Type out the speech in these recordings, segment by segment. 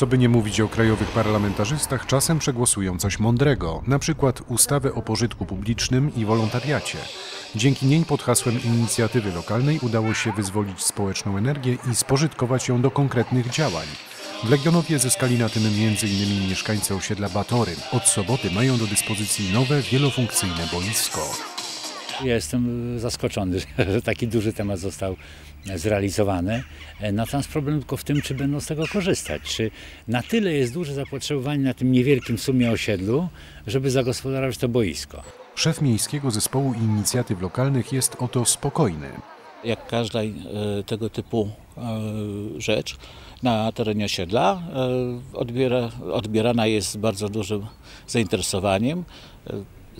Co by nie mówić o krajowych parlamentarzystach, czasem przegłosują coś mądrego, na przykład ustawę o pożytku publicznym i wolontariacie. Dzięki niej pod hasłem inicjatywy lokalnej udało się wyzwolić społeczną energię i spożytkować ją do konkretnych działań. W Legionowie zyskali na tym m.in. mieszkańcy osiedla Batory. Od soboty mają do dyspozycji nowe, wielofunkcyjne boisko. Ja jestem zaskoczony, że taki duży temat został zrealizowany. Natomiast problem tylko w tym, czy będą z tego korzystać. Czy na tyle jest duże zapotrzebowanie na tym niewielkim sumie osiedlu, żeby zagospodarować to boisko. Szef Miejskiego Zespołu Inicjatyw Lokalnych jest oto spokojny. Jak każda e, tego typu e, rzecz na terenie osiedla e, odbiera, odbierana jest z bardzo dużym zainteresowaniem.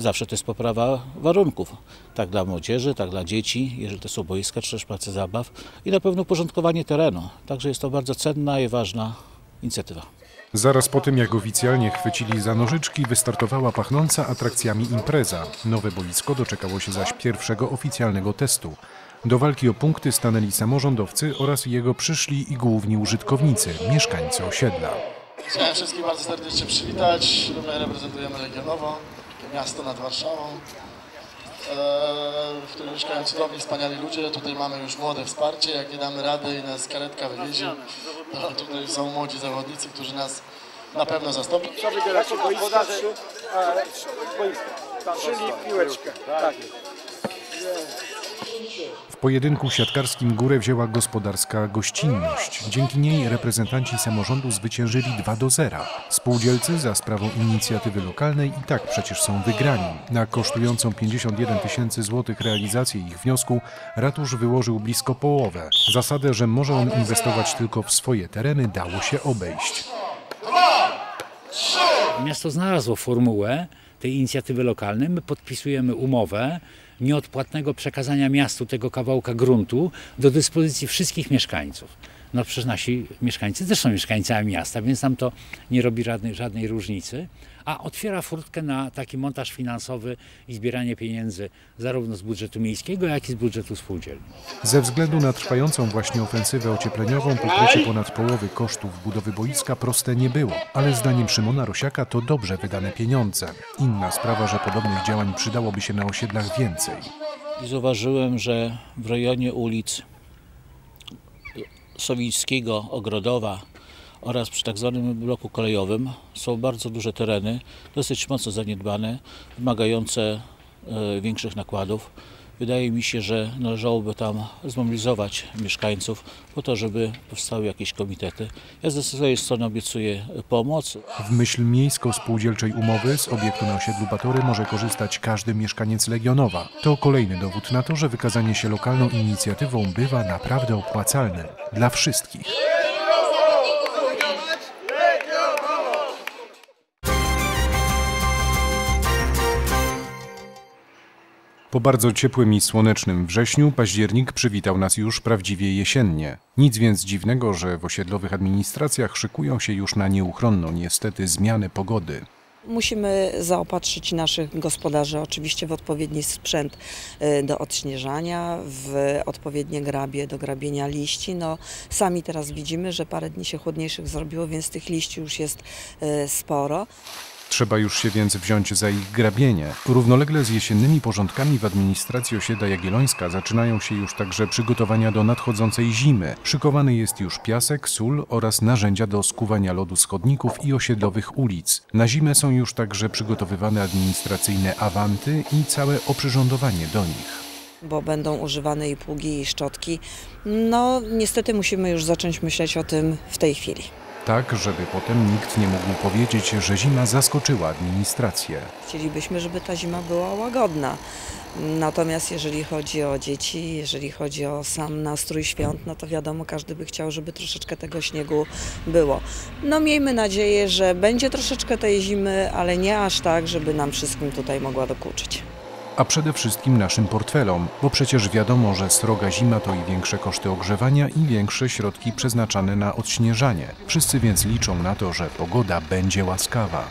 Zawsze to jest poprawa warunków, tak dla młodzieży, tak dla dzieci, jeżeli to są boiska czy też place zabaw i na pewno porządkowanie terenu. Także jest to bardzo cenna i ważna inicjatywa. Zaraz po tym, jak oficjalnie chwycili za nożyczki, wystartowała pachnąca atrakcjami impreza. Nowe boisko doczekało się zaś pierwszego oficjalnego testu. Do walki o punkty stanęli samorządowcy oraz jego przyszli i główni użytkownicy, mieszkańcy osiedla. Chciałem wszystkich bardzo serdecznie przywitać. My reprezentujemy Legionowo, miasto nad Warszawą, e, w którym mieszkają cudowni, wspaniali ludzie. Tutaj mamy już młode wsparcie. Jak nie damy rady i nas karetka wywiezie, to tutaj są młodzi zawodnicy, którzy nas na pewno zastąpią. Wybieracie boisko, trzy, a, boisko. Czyli piłeczkę. Tak. W pojedynku siatkarskim górę wzięła gospodarska gościnność. Dzięki niej reprezentanci samorządu zwyciężyli 2 do 0. Spółdzielcy za sprawą inicjatywy lokalnej i tak przecież są wygrani. Na kosztującą 51 tysięcy złotych realizację ich wniosku ratusz wyłożył blisko połowę. Zasadę, że może on inwestować tylko w swoje tereny dało się obejść. Miasto znalazło formułę tej inicjatywy lokalnej. My podpisujemy umowę nieodpłatnego przekazania miastu tego kawałka gruntu do dyspozycji wszystkich mieszkańców. No przecież nasi mieszkańcy też są mieszkańcami miasta, więc nam to nie robi żadnej, żadnej różnicy, a otwiera furtkę na taki montaż finansowy i zbieranie pieniędzy zarówno z budżetu miejskiego, jak i z budżetu spółdzielni. Ze względu na trwającą właśnie ofensywę ociepleniową pokrycie ponad połowy kosztów budowy boiska proste nie było, ale zdaniem Szymona Rosiaka to dobrze wydane pieniądze. Inna sprawa, że podobnych działań przydałoby się na osiedlach więcej. I zauważyłem, że w rejonie ulic Sowińskiego, Ogrodowa oraz przy tak zwanym bloku kolejowym są bardzo duże tereny, dosyć mocno zaniedbane, wymagające e, większych nakładów. Wydaje mi się, że należałoby tam zmobilizować mieszkańców po to, żeby powstały jakieś komitety. Ja ze swojej strony obiecuję pomoc. W myśl miejsko-spółdzielczej umowy z obiektu na osiedlu Batory może korzystać każdy mieszkaniec Legionowa. To kolejny dowód na to, że wykazanie się lokalną inicjatywą bywa naprawdę opłacalne dla wszystkich. Po bardzo ciepłym i słonecznym wrześniu październik przywitał nas już prawdziwie jesiennie. Nic więc dziwnego, że w osiedlowych administracjach szykują się już na nieuchronną niestety zmianę pogody. Musimy zaopatrzyć naszych gospodarzy oczywiście w odpowiedni sprzęt y, do odśnieżania, w odpowiednie grabie do grabienia liści. No, sami teraz widzimy, że parę dni się chłodniejszych zrobiło, więc tych liści już jest y, sporo. Trzeba już się więc wziąć za ich grabienie. Równolegle z jesiennymi porządkami w administracji osiedla Jagiellońska zaczynają się już także przygotowania do nadchodzącej zimy. Szykowany jest już piasek, sól oraz narzędzia do skuwania lodu z chodników i osiedlowych ulic. Na zimę są już także przygotowywane administracyjne awanty i całe oprzyrządowanie do nich bo będą używane i pługi, i szczotki. No, niestety musimy już zacząć myśleć o tym w tej chwili tak żeby potem nikt nie mógł powiedzieć, że zima zaskoczyła administrację. Chcielibyśmy, żeby ta zima była łagodna. Natomiast jeżeli chodzi o dzieci, jeżeli chodzi o sam nastrój świąt, no to wiadomo, każdy by chciał, żeby troszeczkę tego śniegu było. No miejmy nadzieję, że będzie troszeczkę tej zimy, ale nie aż tak, żeby nam wszystkim tutaj mogła dokuczyć a przede wszystkim naszym portfelom, bo przecież wiadomo, że sroga zima to i większe koszty ogrzewania i większe środki przeznaczane na odśnieżanie. Wszyscy więc liczą na to, że pogoda będzie łaskawa.